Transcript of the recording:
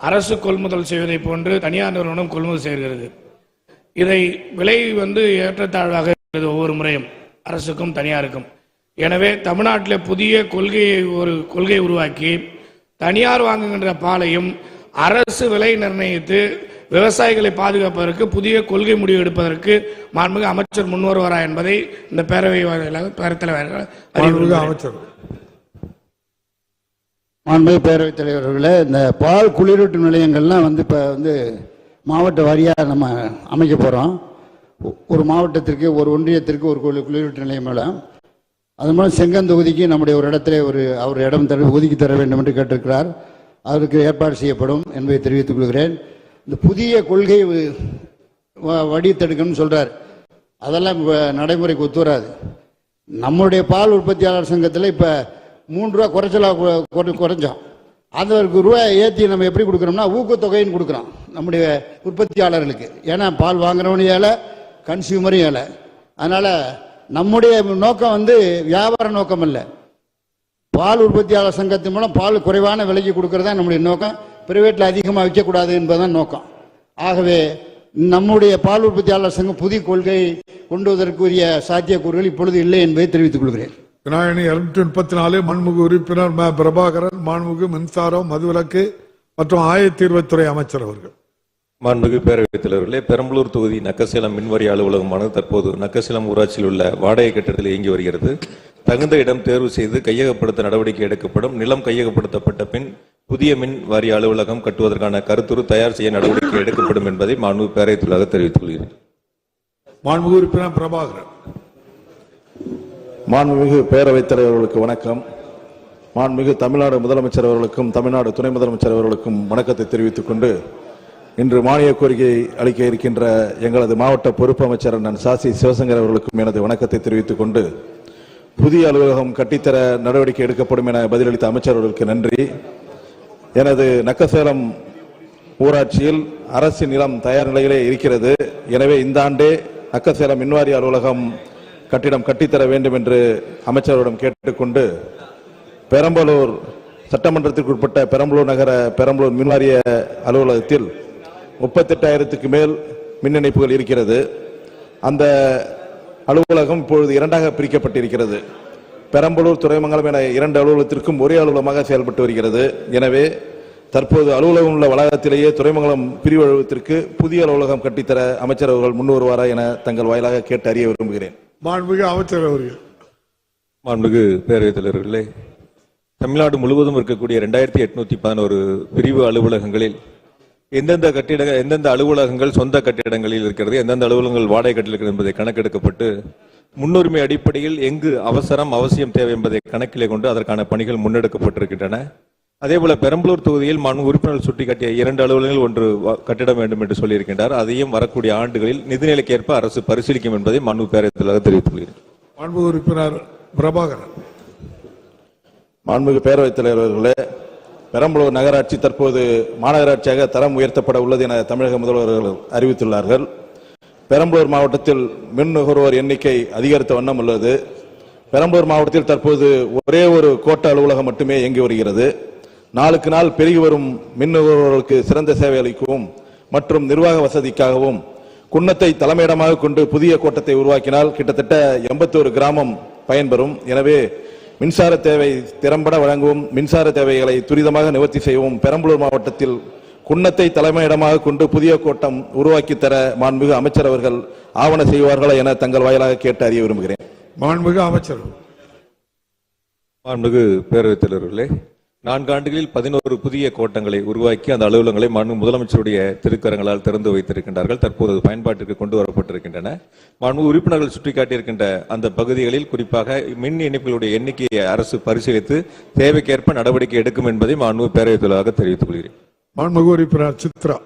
அரசு கொள்முதல் செய்வதை போன்று தனியார் நிறுவனம் கொள்முதல் செய்கிறது. இதை விலை வந்து ஏற்றத்தாழ்வாக இருக்கிறது ஒவ்வொரு முறையும் அரசுக்கும் தனியாருக்கும். எனவே தமிழ்நாட்டில் புதிய கொள்கையை ஒரு கொள்கை உருவாக்கி தனியார் வாங்குகின்ற பாலையும் அரசு விலை நிர்ணயித்து விவசாயிகளை பாதுகாப்பதற்கு புதிய கொள்கை முடிவு எடுப்பதற்கு மாண்புமிகு அமைச்சர் முன்வருவாரா என்பதை இந்த பேரவை வாயிலாக பேரத்தலைவர் அமைச்சர். மாண்புமிகு பேரவைத் தலைவர்களே இந்த பால் குளிரூட்டு நிலையங்கள்லாம் வந்து இப்போ வந்து மாவட்ட வாரியாக நம்ம அமைக்க போகிறோம் ஒரு மாவட்டத்திற்கு ஒரு ஒன்றியத்திற்கு ஒரு குளிரூட்டு நிலையம் மேலே. அது மூலம் செங்கன் தொகுதிக்கு நம்முடைய ஒரு இடத்துல ஒரு அவர் இடம் தர ஒதுக்கி தர வேண்டும் என்று கேட்டிருக்கிறார். அதற்கு ஏற்பாடு செய்யப்படும் என்பதை தெரிவித்துக் கொள்கிறேன். இந்த புதிய கொள்கை வ- வடித்தெடுக்கணும்னு சொல்கிறார் அதெல்லாம் நடைமுறைக்கு ஒத்து வராது. நம்முடைய பால் உற்பத்தியாளர் சங்கத்தில் இப்போ மூன்று ரூபா குறைச்சலா குறைஞ்சோம். அந்த ரூபாய் ஏற்றி நம்ம எப்படி கொடுக்குறோம்னா ஊக்கத்தொகைன்னு கொடுக்குறோம் நம்முடைய உற்பத்தியாளர்களுக்கு. ஏன்னா பால் வாங்குறவனும் ஏழை கன்சியூமரும் ஏழை. அதனால் நம்முடைய நோக்கம் வந்து வியாபார நோக்கம் இல்லை. பால் உற்பத்தியாளர் சங்கத்தின் மூலம் பால் குறைவான விலைக்கு கொடுக்கறது தான் நம்முடைய நோக்கம். பிரைவேட்டில் அதிகமாக விற்கக்கூடாது என்பதுதான் நோக்கம். ஆகவே நம்முடைய பால் உற்பத்தியாளர் சங்கம் புதிய கொள்கை கொண்டு வருவதற்குரிய சாத்தியக்கூறுகள் இப்பொழுது இல்லை என்பதை தெரிவித்துக் கொள்கிறேன். விநாயகனி இருநூற்றி முப்பத்தி நாலு மண்முகு உறுப்பினர் ம. பிரபாகரன் மாண்புமிகு மின்சாரம் மதுவிலக்கு மற்றும் ஆயத்தீர்வுத்துறை அமைச்சர் அவர்கள். மாண்புமிகு பேரவைத் தலைவர்களே பெரம்பலூர் தொகுதி நக்கசேலம் மின்வாரிய அலுவலகமானது தற்போது நக்கசேலம் ஊராட்சியில் உள்ள வாடகை கட்டடத்தில் இயங்கி வருகிறது. தகுந்த இடம் தேர்வு செய்து கையகப்படுத்த நடவடிக்கை எடுக்கப்படும். நிலம் கையகப்படுத்தப்பட்ட பின் புதிய மின் வாரிய அலுவலகம் கட்டுவதற்கான கருத்துரு தயார் செய்ய நடவடிக்கை எடுக்கப்படும் என்பதை மாண்புமிகு பேரவைத் தலைவராக தெரிவித்துக் கொள்கிறேன் மாண்புமிகு உறுப்பினர் பிரபாகரன். மாண்புமிகு பேரவைத் தலைவர்களுக்கு வணக்கம். மாண்புமிகு தமிழ்நாடு முதலமைச்சர் அவர்களுக்கும் தமிழ்நாடு துணை முதலமைச்சர் அவர்களுக்கும் வணக்கத்தை தெரிவித்துக் கொண்டு இன்று மானிய கோரிக்கை அளிக்க இருக்கின்ற எங்களது மாவட்ட பொறுப்பு அமைச்சர் அண்ணன் சாசி சிவசங்கர் அவர்களுக்கும் எனது வணக்கத்தை தெரிவித்துக் கொண்டு புதிய அலுவலகம் கட்டித்தர நடவடிக்கை எடுக்கப்படும் என பதிலளித்த அமைச்சர் அவர்களுக்கு நன்றி. எனது நக்கசேலம் ஊராட்சியில் அரசு நிலம் தயார் நிலையிலே இருக்கிறது. எனவே இந்த ஆண்டே நக்கசேலம் மின்வாரிய அலுவலகம் கட்டிடம் கட்டித்தர வேண்டும் என்று அமைச்சரிடம் கேட்டுக்கொண்டு பெரம்பலூர் சட்டமன்றத்திற்கு உட்பட்ட பெரம்பலூர் நகர பெரம்பலூர் மின்வாரிய அலுவலகத்தில் முப்பத்தெட்டாயிரத்துக்கு மேல் மின் இணைப்புகள் இருக்கிறது. அந்த அலுவலகம் இப்பொழுது இரண்டாக பிரிக்கப்பட்டிருக்கிறது. பெரம்பலூர் துறைமங்கலம் என இரண்டு அலுவலகத்திற்கும் ஒரே அலுவலகமாக செயல்பட்டு வருகிறது. எனவே தற்போது அலுவலகம் உள்ள வளாகத்திலேயே துறைமங்கலம் பிரிவு அலுவலகத்திற்கு புதிய அலுவலகம் கட்டித்தர அமைச்சர் அவர்கள் முன் வருவாரா என தங்கள் வாயிலாக கேட்டு அறிய விரும்புகிறேன். மாண்புமிகு அமைச்சர் அவர்கள். மாண்புமிகு பேரவைத் தலைவர்களே தமிழ்நாடு முழுவதும் இருக்கக்கூடிய ரெண்டாயிரத்தி எட்நூத்தி பதினோரு பிரிவு அலுவலகங்களில் எந்தெந்த கட்டிட எந்தெந்த அலுவலகங்கள் சொந்த கட்டிடங்களில் இருக்கிறது எந்தெந்த அலுவலகங்கள் வாடகை கட்டில் இருக்கிறது என்பதை கணக்கெடுக்கப்பட்டு முன்னுரிமை அடிப்படையில் எங்கு அவசரம் அவசியம் தேவை என்பதை கணக்கிலே கொண்டு அதற்கான பணிகள் முன்னெடுக்கப்பட்டிருக்கின்றன. அதேபோல பெரம்பலூர் தொகுதியில் மண் உறுப்பினர்கள் சுட்டிக்காட்டிய இரண்டு அலுவலகங்கள் ஒன்று கட்டிடம் வேண்டும் என்று சொல்லியிருக்கின்றார். அதையும் வரக்கூடிய ஆண்டுகளில் நிதிநிலைக்கு ஏற்ப அரசு பரிசீலிக்கும் என்பதை மனு பேரவைத் தெரிவித்துக் கொள்கிறேன் மாண்புமிகு உறுப்பினர் பிரபாகரன். மாண்புமிகு பேரவைத் தலைவர்களே பெரம்பலூர் நகராட்சி தற்போது மாநகராட்சியாக தரம் உயர்த்தப்பட உள்ளது என தமிழக முதல்வர்கள் அறிவித்துள்ளார்கள். பெரம்பலூர் மாவட்டத்தில் மின் நுகர்வோர் எண்ணிக்கை அதிகரித்த வண்ணம் உள்ளது. பெரம்பலூர் மாவட்டத்தில் தற்போது ஒரே ஒரு கோட்ட அலுவலகம் மட்டுமே இயங்கி வருகிறது. நாளுக்கு நாள் பெருகி வரும் மின் நுகர்வோர்களுக்கு சிறந்த சேவை அளிக்கவும் மற்றும் நிர்வாக வசதிக்காகவும் குன்னத்தை தலைமையிடமாக கொண்டு புதிய கோட்டத்தை உருவாக்கினால் கிட்டத்தட்ட எண்பத்தோரு கிராமம் பயன்பெறும். எனவே மின்சார தேவை திறம்பட வழங்கவும் மின்சார தேவைகளை துரிதமாக நிவர்த்தி செய்யவும் பெரம்பலூர் மாவட்டத்தில் குன்னத்தை தலைமையிடமாக கொண்டு புதிய கோட்டம் உருவாக்கி தர மாண்புமிகு அமைச்சர் அவர்கள் ஆவண செய்வார்களா என தங்கள் வாயிலாக கேட்டு அறிய விரும்புகிறேன். மாண்புமிகு அமைச்சர். மாண்புமிகு பேரவைத் தலைவர்களே நான்கு ஆண்டுகளில் பதினோரு புதிய கோட்டங்களை உருவாக்கி அந்த அலுவலகங்களை மாண்பு முதலமைச்சருடைய திருக்கரங்களால் திறந்து வைத்திருக்கின்றார்கள். தற்போது அது பயன்பாட்டிற்கு கொண்டு வரப்பட்டிருக்கின்றன. மாண்பு உறுப்பினர்கள் சுட்டிக்காட்டியிருக்கின்ற அந்த பகுதிகளில் குறிப்பாக மின் இணைப்புகளுடைய எண்ணிக்கையை அரசு பரிசீலித்து தேவைக்கேற்ப நடவடிக்கை எடுக்கும் என்பதை மாண்பு பேரவைத் தலைவராக தெரிவித்துக் கொள்கிறேன். மாண்புமிகு உறுப்பினர் சித்ரா.